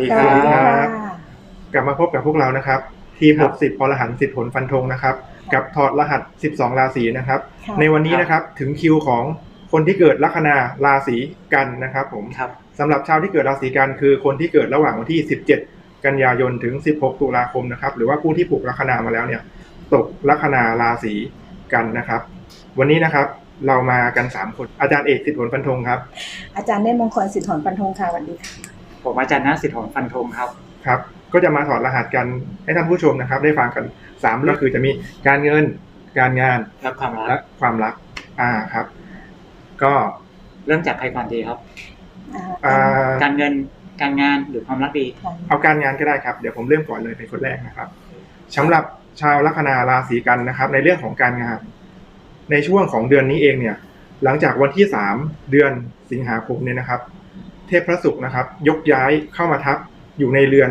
ดีสควัรัสดีบค่ะกลับมาพบกับพวกเรานะครับ ทีมครับ60พลหันสิทธิ์ผลฟันธงนะครับ กับถอดรหัส 12 ราศีนะครับ ค่ะ ในวันนี้นะครับถึงคิวของคนที่เกิดลัคนาราศีกันนะครับผมครับ สำหรับชาวที่เกิดราศีกันคือคนที่เกิดระหว่างวันที่ 17 กันยายนถึง 16 ตุลาคมนะครับ หรือว่าผู้ที่ผูกลัคนามาแล้วเนี่ย ตกลัคนาราศีกันนะครับ วันนี้นะครับเรามากัน 3 คนอาจารย์เอกสิทธิ์ผลฟันธงครับ อาจารย์ได้มงคลสิทธิ์หอนปันธงค่ะสวัสดีค่ะ ผมอาจารย์นสิทธิ์หงฟันธงครับครับ ก็จะมาถอดรหัสกันให้ท่านผู้ชมนะครับ ได้ฟังกันสามเรื่องคือจะมีการเงินการงานและความรัและกความรัก อ่าครับ ก็เริ่มจากใครก่อนดีครับอ่าอ่าการเงินการงานหรือความรักดีค่ะเอาการงานก็ได้ครับ เดี๋ยวผมเริ่มก่อนเลยเป็นคนแรกนะครับสำหรับชาวลัคนาราศีกันนะครับ ในเรื่องของการงาน ในช่วงของเดือนนี้เองเนี่ย หลังจากวันที่สามเดือนสิงหาคมเนี่ยนะครับ เทพพระศุกร์นะครับ ยกย้ายเข้ามาทับอยู่ในเรือน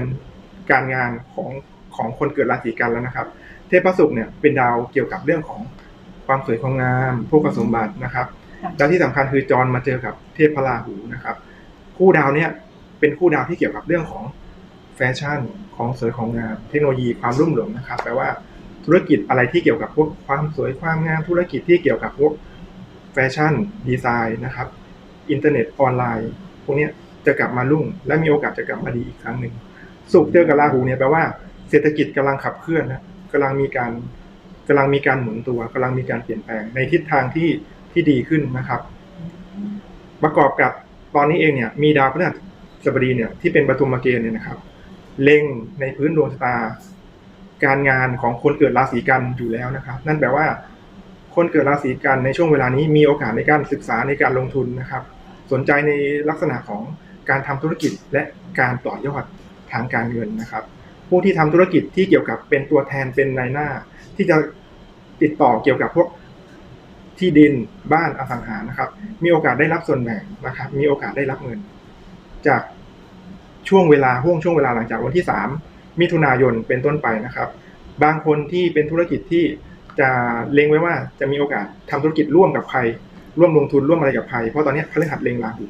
การงานของของคนเกิดราศีกันแล้วนะครับ เทพพระศุกร์เนี่ยเป็นดาวเกี่ยวกับเรื่องของความสวยความงามพวกสมบัตินะครับค่ะดาวที่สำคัญคือจรมาเจอกับเทพพระราหูนะครับ คู่ดาวเนี่ยเป็นคู่ดาวที่เกี่ยวกับเรื่องของแฟชั่นของสวยของงามเทคโนโลยีความรุ่มหลงนะครับแปลว่าธุรกิจอะไรที่เกี่ยวกับพวกความสวยความงามธุรกิจที่เกี่ยวกับพวกแฟชั่นดีไซน์นะครับ อินเทอร์เน็ตออนไลน์พ วกนี้จะกลับมารุ่ง และมีโอกาสจะกลับมาดีอีกครั้งหนึ่งสุขเจอกับราหูเนี่ยแปลว่าเศรษฐกิจกำลังขับเคลื่อนนะกำลังมีการกำลังมีการหมุนตัวกำลังมีการเปลี่ยนแปลงในทิศทางที่ที่ดีขึ้นนะครับ ประกอบกับตอนนี้เองเนี่ยมีดาวพฤหัสบดีเนี่ยที่เป็นปฐุมเกณฑ์เนี่ยนะครับ เล็งในพื้นดวงชะตา การงานของคนเกิดราศีกันอยู่แล้วนะครับ นั่นแปลว่า คนเกิดราศีกันในช่วงเวลานี้มีโอกาสในการศึกษาในการลงทุนนะครับ สนใจในลักษณะของการทำธุรกิจและการต่อยอดทางการเงินนะครับ ผู้ที่ทำธุรกิจที่เกี่ยวกับเป็นตัวแทนเป็นนายหน้า ที่จะติดต่อเกี่ยวกับพวกที่ดินบ้านอสังหานะครับ มีโอกาสได้รับส่วนแบ่งนะครับ มีโอกาสได้รับเงิน จากช่วงเวลาห่วงช่วงเวลาหลังจากวันที่สามมิถุนายนเป็นต้นไปนะครับ บางคนที่เป็นธุรกิจที่จะเล็งไว้ว่าจะมีโอกาสทำธุรกิจร่วมกับใคร ร่วมลงทุนร่วมอะไรกับใครเพราะตอนนี้พฤหัสเล็งราหู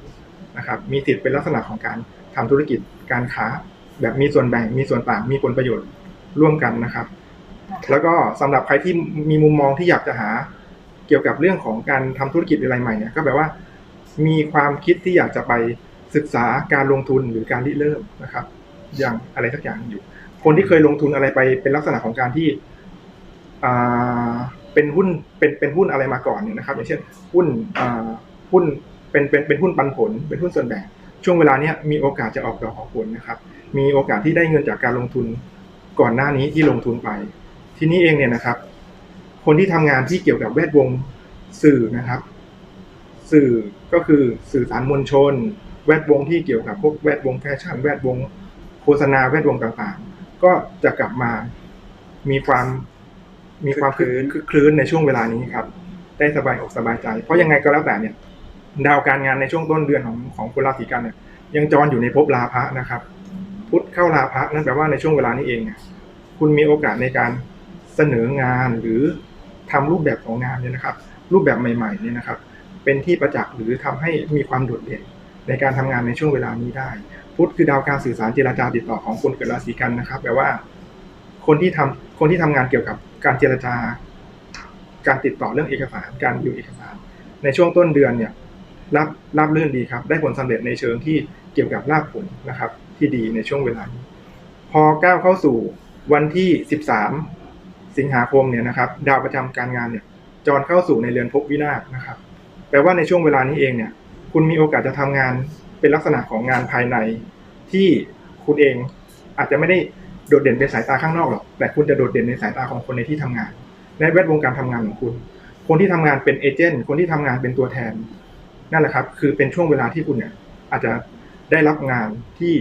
นะครับมีสิทธิ์เป็นลักษณะของการทำธุรกิจการค้า แบบมีส่วนแบ่งมีส่วนต่างมีผลประโยชน์ร่วมกันนะครับ แล้วก็สำหรับใครที่มีมุมมองที่อยากจะหาเกี่ยวกับเรื่องของการทำธุรกิจอะไรใหม่เนี่ยก็แปลว่า มีความคิดที่อยากจะไปศึกษาการลงทุนหรือการริเริ่มนะครับ อย่างอะไรสักอย่างอยู่ คนที่เคยลงทุนอะไรไปเป็นลักษณะของการที่อ่า เป็นหุ้นเป็นเป็นหุ้นอะไรมาก่อนเนี่ยนะครับอย่างเช่นหุ้นอ่าหุ้นเป็นเป็นเป็นหุ้นปันผล เป็นหุ้นส่วนแบ่งช่วงเวลาเนี้ยมีโอกาสจะออกดอกออกผลนะครับ มีโอกาสที่ได้เงินจากการลงทุนก่อนหน้านี้ที่ลงทุนไป ทีนี้เองเนี่ยนะครับ คนที่ทำงานที่เกี่ยวกับแวดวงสื่อนะครับ สื่อก็คือสื่อสารมวลชน แวดวงที่เกี่ยวกับพวกแวดวงแฟชั่นแวดวงโฆษณาแวดวงต่างๆ ก็จะกลับมามีความ มีความคลืนคลืนในช่วงเวลานี้ครับ ได้สบายอกสบายใจ เพราะยังไงก็แล้วแต่เนี่ย ดาวการงานในช่วงต้นเดือนของของคนราศีกันเนี่ย ยังจรอยู่ในภพลาภะนะครับ พุธเข้าลาภะนั่นแปลว่าในช่วงเวลานี้เองเนี่ยคุณมีโอกาสในการเสนองานหรือทำรูปแบบของงานเนี่ยนะครับ รูปแบบใหม่ๆเนี่ยนะครับ เป็นที่ประจักษ์หรือทำให้มีความโดดเด่นในการทำงานในช่วงเวลานี้ได้ พุธคือดาวการสื่อสารเจรจาติดต่อของคนเกิดราศีกันนะครับ แปลว่า คนที่ทำคนที่ทำงานเกี่ยวกับ การเจรจา การติดต่อเรื่องเอกสาร การดิวเอกสาร ในช่วงต้นเดือนเนี่ยรับรับลื่นดีครับ ได้ผลสำเร็จในเชิงที่เกี่ยวกับลาภผลนะครับ ที่ดีในช่วงเวลานี้พอก้าวเข้าสู่วันที่ 13 สิงหาคมเนี่ยนะครับ ดาวประจำการงานเนี่ยจรเข้าสู่ในเรือนภพวินาศนะครับแปลว่าในช่วงเวลานี้เองเนี่ย คุณมีโอกาสจะทำงานเป็นลักษณะของงานภายในที่คุณเองอาจจะไม่ได้ โดดเด่นเป็นสายตาข้างนอกหรอก แต่คุณจะโดดเด่นในสายตาของคนในที่ทำงาน ในแวดวงการทำงานของคุณ คนที่ทำงานเป็นเอเจนต์คนที่ทำงานเป็นตัวแทน นั่นแหละครับ คือเป็นช่วงเวลาที่คุณเนี่ย อาจจะได้รับงานที่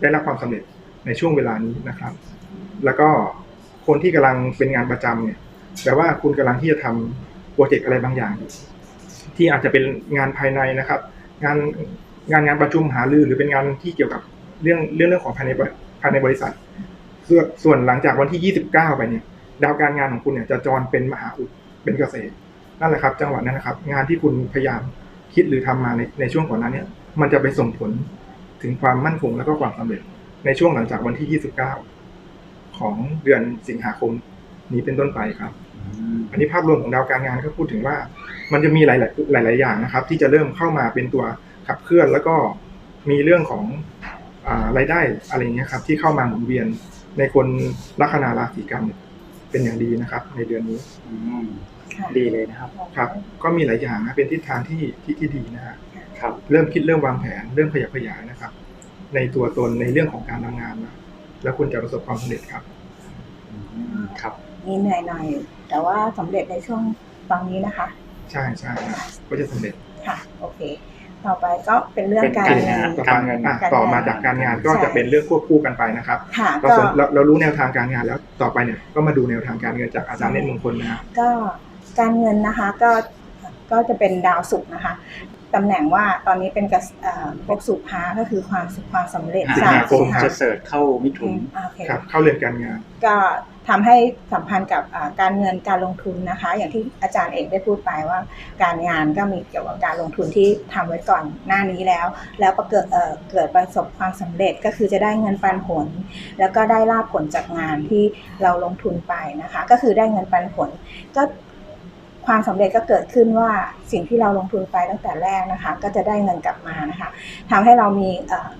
ได้รับความสำเร็จในช่วงเวลานี้นะครับ แล้วก็คนที่กำลังเป็นงานประจำเนี่ยแปลว่าคุณกำลังที่จะทำโปรเจกต์อะไรบางอย่าง ที่อาจจะเป็นงานภายในนะครับ งานงานงานประชุมหารือหรือเป็นงานที่เกี่ยวกับเรื่องเรื่องเรื่องของภายในบริภายในบริษัทส่วนส่วนหลังจากวันที่ 29 ไปเนี่ย ดาวการงานของคุณเนี่ยจะจรเป็นมหาอุดเป็นเกษตรนั่นแหละครับ จังหวะนั้นนะครับ งานที่คุณพยายามคิดหรือทำมาในในช่วงก่อนหนั้นเนี่ย มันจะไปส่งผลถึงความมั่นคงแล้วก็ความสำเร็จ ในช่วงหลังจากวันที่ 29 ของเดือนสิงหาคมนี้เป็นต้นไปครับอันนี้ภาพรวมของดาวการงานก็พูดถึงว่า มันจะมีหลาย ๆ หลาย ๆ อย่างนะครับ ที่จะเริ่มเข้ามาเป็นตัวขับเคลื่อนแล้วก็มีเรื่องของอา รายได้อะไรเงี้ยครับที่เข้ามาหมุนเวียนในคนลัคนาราศีกันเนี่ยเป็นอย่างดีนะครับ ในเดือนนี้อืมค่ะดีเลยนะครับ ครับ ก็มีหลายอย่างนะเป็นทิศทางที่ที่ที่ดีนะฮะครับ เริ่มคิดเริ่มวางแผนเริ่มขยับขยายนะครับ ในตัวตนในเรื่องของการทำงานนะแล้วคุณจะประสบความสำเร็จครับอืมครับมีเหนื่อยหน่อยแต่ว่าสำเร็จในช่วงตอนนี้นะคะ ใช่ใช่ครับก็จะสำเร็จค่ะ โอเค ต่อไปก็เป็นเรื่องเป็นการการเงิงานน ต่อการไปเงินอะการต่อเงินมาจากการงานก็ใช่ จะเป็นเรื่องควบคู่กันไปนะครับค่ะก็ก็ส่วนเราเรารู้แนวทางการงานแล้วต่อไปเนี่ยก็มาดูแนวทางการเงินจากอาจารย์เนตรมงคลนะครับ ก็การเงินนะคะก็ก็จะเป็นดาวศุกร์นะคะ ตำแหน่งว่าตอนนี้เป็นกระเอ่อพวกสุภาก็คือความสุขความสำเร็จสิงหาหาคมครับจะเสิร์ชเข้ามิถุอืนมโอเคครับเข้าเรือนการงาน ก็ทำให้สัมพันธ์กับอ่าการเงินการลงทุนนะคะ อย่างที่อาจารย์เอกได้พูดไปว่า การงานก็มีเกี่ยวกับการลงทุนที่ทำไว้ก่อนหน้านี้แล้ว แล้วประเกิดเอ่อเกิดประสบความสำเร็จก็คือจะได้เงินปันผล แล้วก็ได้ลาบผลจากงานที่เราลงทุนไปนะคะ ก็คือได้เงินปันผล ก็ ความสำเร็จก็เกิดขึ้นว่าสิ่งที่เราลงทุนไปตั้งแต่แรกนะคะ ก็จะได้เงินกลับมานะคะทำให้เรามี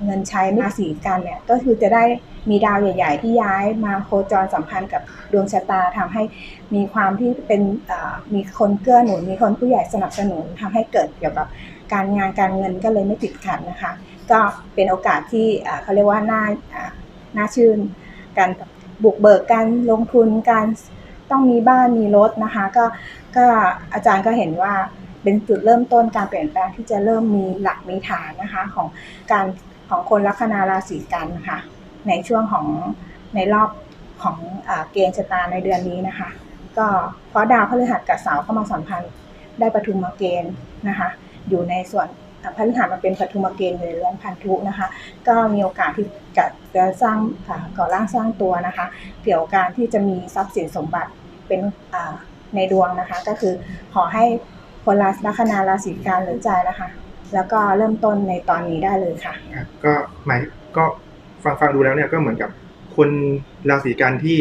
เงินใช้มาศีกันเนี่ยก็คือจะได้มีดาวใหญ่ ๆ ที่ย้ายมาโคจรสัมพันธ์กับดวงชะตาทำให้มีความที่เป็นมีคนเกื้อหนุน มีคนผู้ใหญ่สนับสนุนทำให้เกิดเกี่ยวกับการงานการเงินก็เลยไม่ติดขัดนะคะ ก็เป็นโอกาสที่เขาเรียกว่าน่าน่าชื่นการบุกเบิกการลงทุนการ ต้องมีบ้านมีรถนะคะ ก็ก็อาจารย์ก็เห็นว่าเป็นจุดเริ่มต้นการเปลี่ยนแปลงที่จะเริ่มมีหลักมีฐานนะคะของการของคนลัคนาราศีกันนะคะในช่วงของในรอบของอเกณฑ์ชะตาในเดือนนี้นะคะ ก็เพราะดาวพฤหัสกับเสาเข้ามาสัมพันธ์ได้ปฐุมมาเกณฑ์นะคะ อยู่ในส่วน อ่าพฤหัสมันเป็นปฐุมเกณฑ์อยู่ในเรือนพันธุนะคะ ก็มีโอกาสที่จะสร้างอ่าก่อร่างสร้างตัวนะคะ เกี่ยวกับการที่จะมีทรัพย์สินสมบัติเป็นในดวงนะคะ ก็คือขอให้คนราลัคนาราศีกันหรือใจนะคะ แล้วก็เริ่มต้นในตอนนี้ได้เลยค่ะ ก็หมายก็ฟังฟังดูแล้วเนี่ยก็เหมือนกับคนราศีกันที่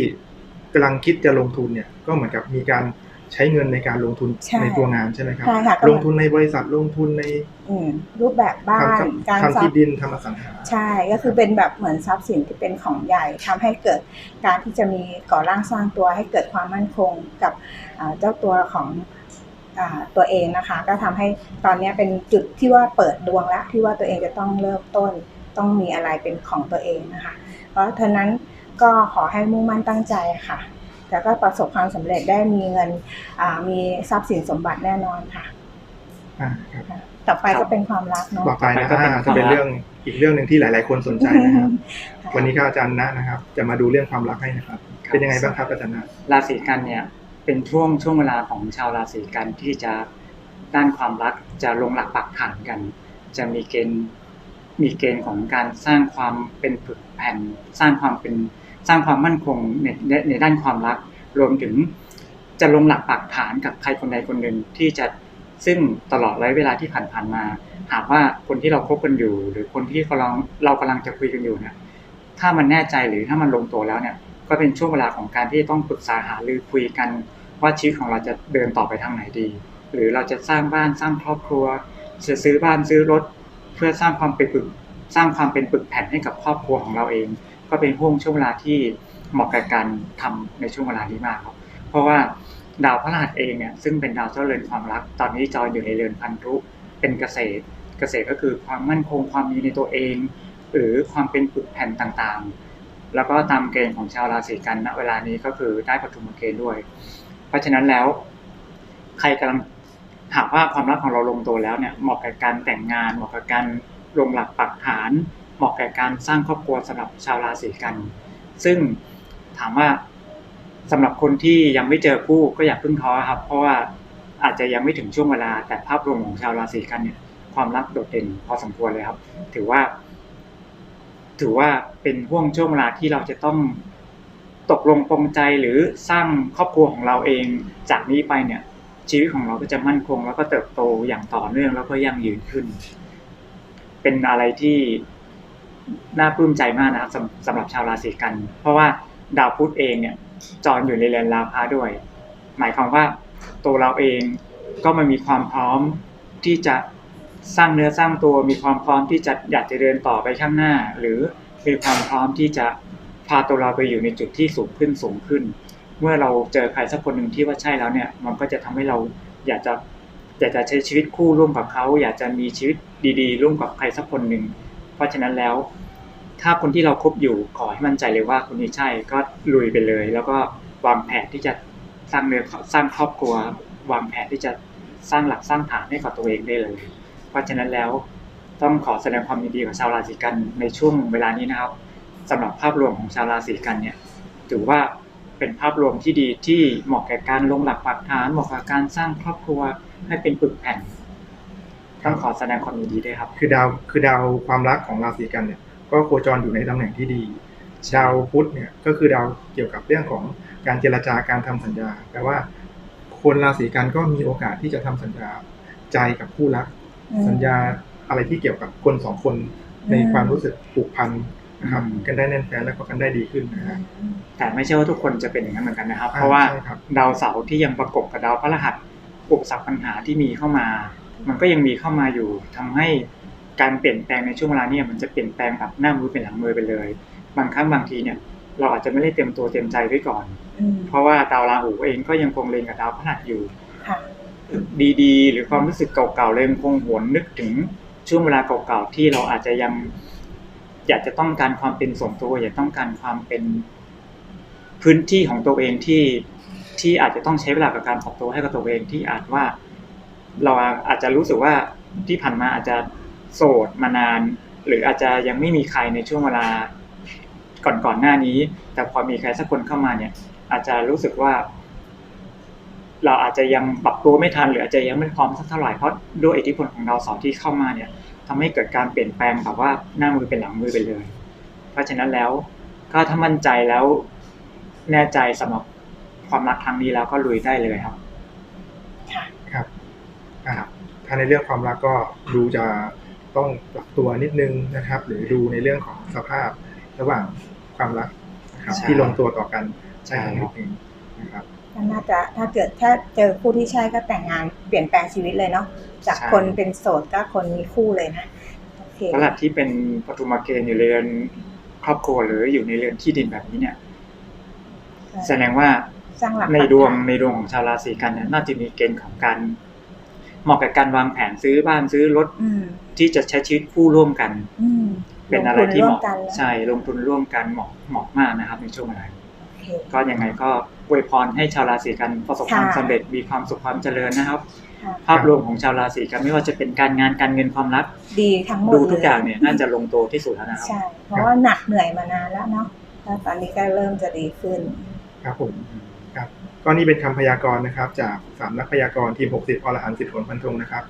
กำลังคิดจะลงทุนเนี่ยก็เหมือนกับมีการ ใช้เงินในการลงทุนใช่ในตัวงานใช่ไหมครับใช่ค่ะก็ลงทุนในบริษัทลงทุนในอืมรูปแบบบ้านทำการทำทรัที่พย์ดินทำอสังหาใช่ก็คือเป็นแบบเหมือนทรัพย์สินที่เป็นของใหญ่ทำให้เกิดการที่จะมีก่อร่างสร้างตัวให้เกิดความมั่นคงกับอ่าเจ้าตัวของอ่าตัวเองนะคะ ก็ทำให้ตอนนี้เป็นจุดที่ว่าเปิดดวงแล้วที่ว่าตัวเองจะต้องเริ่มต้นต้องมีอะไรเป็นของตัวเองนะคะ เพราะฉะนั้นก็ขอให้มุ่งมั่นตั้งใจค่ะ แล้วก็ประสบความสำเร็จได้มีเงินอ่ามีทรัพย์สินสมบัติแน่นอนค่ะ อ่าครับต่อไปครัก็บเป็นความรักเนาะ ต่อไปนะต่อไปก็เป็นอ่าจะเป็นความรักเรื่องอีกเรื่องหนึ่งที่หลาย ๆ คนสนใจนะครับค่ะวันนี้ก็อาจารย์นะนะครับ จะมาดูเรื่องความรักให้นะครับ เป็นยังไงบ้างครับอาจารย์นะ ราศีกันเนี่ยเป็นช่วงช่วงเวลาของชาวราศีกันที่จะด้านความรักจะลงหลักปักฐานกัน จะมีเกณฑ์มีเกณฑ์ของการสร้างความเป็นผึกแผ่น สร้างความเป็น สร้างความมั่นคงในในด้านความรัก รวมถึงจะลงหลักปักฐานกับใครคนใดคนหนึ่งที่จะซึ่งตลอดระยะเวลาที่ผ่านๆมา หากว่าคนที่เราคบกันอยู่ หรือคนที่กำลังเรากำลังจะคุยกันอยู่เนี่ยถ้ามันแน่ใจหรือถ้ามันลงตัวแล้วเนี่ยก็เป็นช่วงเวลาของการที่ต้องปรึกษาหารือคุยกัน ว่าชีวิตของเราจะเดินต่อไปทางไหนดี หรือเราจะสร้างบ้านสร้างครอบครัวจะซื้อบ้านซื้อรถ เพื่อสร้างความเป็นปึกสร้างความเป็นปึกแผ่นให้กับครอบครัวของเราเอง ก็เป็นห่วงช่วงเวลาที่เหมาะกับการทำในช่วงเวลานี้มากครับเพราะว่าดาวพฤหัสเองเนี่ยซึ่งเป็นดาวเจ้าเรือนความรัก ตอนนี้จอยอยู่ในเรือนพันธุเป็นเกษตร เกษตรก็คือความมั่นคงความมีในตัวเอง หรือความเป็นปึกแผ่นต่างๆ แล้วก็ตามเกณฑ์ของชาวราศีกันณเวลานี้ก็คือได้ปฐุมเกณฑ์ด้วย เพราะฉะนั้นแล้ว ใครกำลังหากว่าความรักของเราลงตัวแล้วเนี่ยเหมาะกับการแต่งงานเหมาะกับการลงหลักปักฐาน เหมาะแกับการสร้างครอบครัวสำหรับชาวราศีกัน ซึ่งถามว่าสำหรับคนที่ยังไม่เจอคู่ก็อย่าเพิ่งท้อครับ เพราะว่าอาจจะยังไม่ถึงช่วงเวลา แต่ภาพรวมของชาวราศีกันเนี่ย ความรักโดดเด่นพอสมควรเลยครับ ถือว่า ถือว่าเป็นห่วงช่วงเวลาที่เราจะต้องตกลงปรงใจหรือสร้างครอบครัวของเราเอง จากนี้ไปเนี่ย ชีวิตของเราก็จะมั่นคง แล้วก็เติบโตอย่างต่อเนื่องแล้วก็ยั่งยืนขึ้น เป็นอะไรที่ น่าปลื้มใจมากนะครับสำสำหรับชาวราศีกัน เพราะว่าดาวพุธเองเนี่ยจรอยู่ในเรือนราพาด้วย หมายความว่าตัวเราเองก็มันมีความพร้อมที่จะสร้างเนื้อสร้างตัวมีความพร้อมที่จะอยากจะเดินต่อไปข้างหน้า หรือมีความพร้อมที่จะพาตัวเราไปอยู่ในจุดที่สูงขึ้นสูงขึ้น เมื่อเราเจอใครสักคนหนึ่งที่ว่าใช่แล้วเนี่ยมันก็จะทำให้เราอยากจะอยากจะใช้ชีวิตคู่ร่วมกับเขา อยากจะมีชีวิตดี ๆ ร่วมกับใครสักคนหนึ่ง เพราะฉะนั้นแล้ว ถ้าคนที่เราคบอยู่ขอให้มั่นใจเลยว่าคนนี้ใช่ก็ลุยไปเลย แล้วก็วางแผนที่จะสร้างเนื้อสร้างครอบครัว วางแผนที่จะสร้างหลักสร้างฐานให้กับตัวเองได้เลย เพราะฉะนั้นแล้วต้องขอแสดงความยินดีกับชาวราศีกันในช่วงเวลานี้นะครับสำหรับภาพรวมของชาวราศีกันเนี่ยถือว่าเป็นภาพรวมที่ดีที่เหมาะแก่การลงหลักปักฐานเหมาะกับการสร้างครอบครัวให้เป็นปึกแผ่น ต้องขอแสดงความยินดีด้วยครับ คือดาวคือดาวความรักของราศีกันเนี่ย ก็โคจรอยู่ในตำแหน่งที่ดี ดาวพุธเนี่ยก็คือดาวเกี่ยวกับเรื่องของการเจรจาการทำสัญญาแปลว่าคนราศีกันก็มีโอกาสที่จะทำสัญญาใจกับคู่รักอืมสัญญาอะไรที่เกี่ยวกับคนสองคนในอืมความรู้สึกผูกพันนะครับอืมกันได้แน่นแฟ้นแล้วก็กันได้ดีขึ้นนะฮะแต่ไม่ใช่ว่าทุกคนจะเป็นอย่างนั้นเหมือนกันนะครับอ่าเพราะว่าใช่ครับดาวเสาร์ที่ยังประกบกับดาวพฤหัสอุปสรรคปัญหาที่มีเข้ามา มันก็ยังมีเข้ามาอยู่ทำให้การเปลี่ยนแปลงในช่วงเวลาเนี่ยมันจะเปลี่ยนแปลงแบบหน้ามือเป็นหลังมือไปเลย บางครั้งบางทีเนี่ย เราอาจจะไม่ได้เต็มตัวเต็มใจไว้ก่อนอืมเพราะว่าดาวราหูเองก็ยังคงเล็งกับดาวพฤหัสอยู่ค่ะดีๆ หรือความรู้สึกเก่าๆเลยยังคงหวนนึกถึงช่วงเวลาเก่าๆที่เราอาจจะยัง อยากจะต้องการความเป็นส่วนตัว อยากต้องการความเป็นพื้นที่ของตัวเองที่ที่อาจจะต้องใช้เวลากับการปรับตัวให้กับตัวเองที่อาจว่า เราอาจจะรู้สึกว่าที่ผ่านมาอาจจะโสดมานาน หรืออาจจะยังไม่มีใครในช่วงเวลาก่อนก่อนๆหน้านี้ แต่พอมีใครสักคนเข้ามาเนี่ย อาจจะรู้สึกว่า เราอาจจะยังปรับตัวไม่ทัน หรืออาจจะยังไม่พร้อมสักเท่าไหร่เพราะด้วยอิทธิพลของดาวเสาร์ที่เข้ามาเนี่ยทำให้เกิดการเปลี่ยนแปลงแบบว่าหน้ามือเป็นหลังมือไปเลย เพราะฉะนั้นแล้วก็ถ้ามั่นใจแล้วแน่ใจสำหรับความรักครั้งนี้แล้วก็ลุยได้เลยครับ ถ้าในเรื่องความรักก็ดูจะต้องปรับตัวนิดนึงนะครับ หรือดูในเรื่องของสภาพระหว่างความรักนะครับใช่ที่ลงตัวต่อกันใช่ได้ครันิบดนึงนะครับก็น่าจะถ้าเกิดถ้าเจอคู่ที่ใช่ก็แต่งงานเปลี่ยนแปลงชีวิตเลยเนาะจากคนเป็นโสดก็คนมีคู่เลยนะโอเคสำหรับที่เป็นปฐุมเกณฑ์อยู่ในเรือนครอบครัวหรืออยู่ในเรือนที่ดินแบบนี้เนี่ย แสดงว่าสร้างหลักในดวงปักฐานในดวงของชาวราศีกันเนี่ยน่าจะมีเกณฑ์ของการ เหมาะกับการวางแผนซื้อบ้านซื้อรถอืมที่จะใช้ชีวิตคู่ร่วมกันอืมเป็นอะไรที่เหมาะลงทุนร่วมกันแล้วใช่ลงทุนร่วมกันเหมาะเหมาะมากนะครับ ในช่วงเวลานี้โอเคก็ยังไงก็อวยพรให้ชาวราศีกันประสบความค่ะสำเร็จมีความสุขความเจริญนะครับค่ะภาพรวมของชาวราศีกันไม่ว่าจะเป็นการงานการเงินความรักดีทั้งหมดดูทุกลอย่างเนี่ยน่าจะลงตัวที่สุดแล้วนะครับใช่เพราะว่าหนักเหนื่อยมานานแล้วเนาะแล้วตอนนี้ก็เริ่มจะดีขึ้น ครับผมครับ ก็นี่เป็นคำพยากรณ์นะครับ จากสามนักพยากรณ์ทีม 60อรหันต์สิทธิ์ผลพันธงนะครับ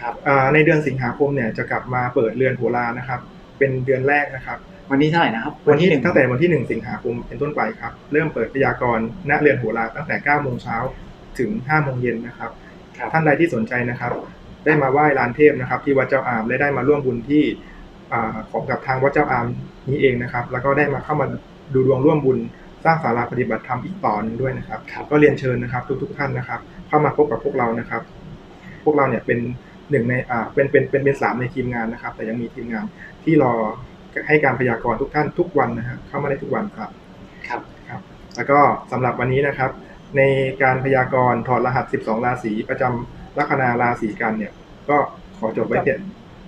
ครับอ่าในเดือนสิงหาคมเนี่ยจะกลับมาเปิดเรือนโหรานะครับ เป็นเดือนแรกนะครับ วันนี้เท่าไหร่นะครับ วันที่หนึ่งตั้งแต่วันที่ 1 สิงหาคมเป็นต้นไปครับ เริ่มเปิดพยากรณ์ณเรือนโหราตั้งแต่9โมงเช้าถึง5โมงเย็นนะครับครับท่านใดที่สนใจนะครับ ได้มาไหว้ลานเทพนะครับ ที่วัดเจ้าอามและได้มาร่วมบุญที่อ่าของกับทางวัดเจ้าอามนี้เองนะครับ แล้วก็ได้มาเข้ามาดูดวงร่วมบุญ สร้างศาลาปฏิบัติธรรมอีกต่อหนึงด้วยนะครับครับ ก็เรียนเชิญนะครับทุก ๆ ท่านนะครับ เข้ามาพบกับพวกเรานะครับ พวกเราเนี่ยเป็นหนึ่งในอ่าเป็นเป็นเป็นเป็นสามในทีมงานนะครับ แต่ยังมีทีมงานที่รอให้การพยากรณ์ทุกท่านทุกวันนะฮะเข้ามาได้ทุกวันครับครับครับ แล้วก็สำหรับวันนี้นะครับ ในการพยากรณ์ถอดรหัส 12 ราศีประจำลัคนาราศีกันเนี่ย ก็ขอจบไว้เพียง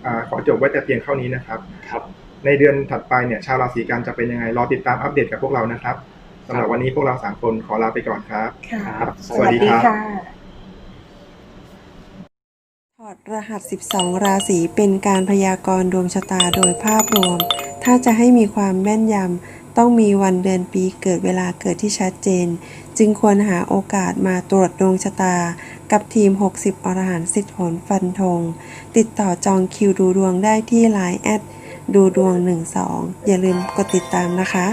อ่าขอจบไว้แต่เพียงเท่านี้นะครับครับ ในเดือนถัดไปเนี่ยชาวราศีกันจะเป็นยังไงรอติดตามอัปเดตกับพวกเรานะครับ สำหรับวันนี้พวกเราสามคนขอลาไปก่อนครับค่ะครับ สวัสดีครับค่ะถอดรหัส 12 ราศีเป็นการพยากรณ์ดวงชะตาโดยภาพรวม ถ้าจะให้มีความแม่นยำต้องมีวันเดือนปีเกิดเวลาเกิดที่ชัดเจน จึงควรหาโอกาสมาตรวจดวงชะตา กับทีม 60 อรหันต์สิทธิผลฟันธง ติดต่อจองคิวดูดวงได้ที่ Line แอดดูดวง 12 อย่าลืมกดติดตามนะคะ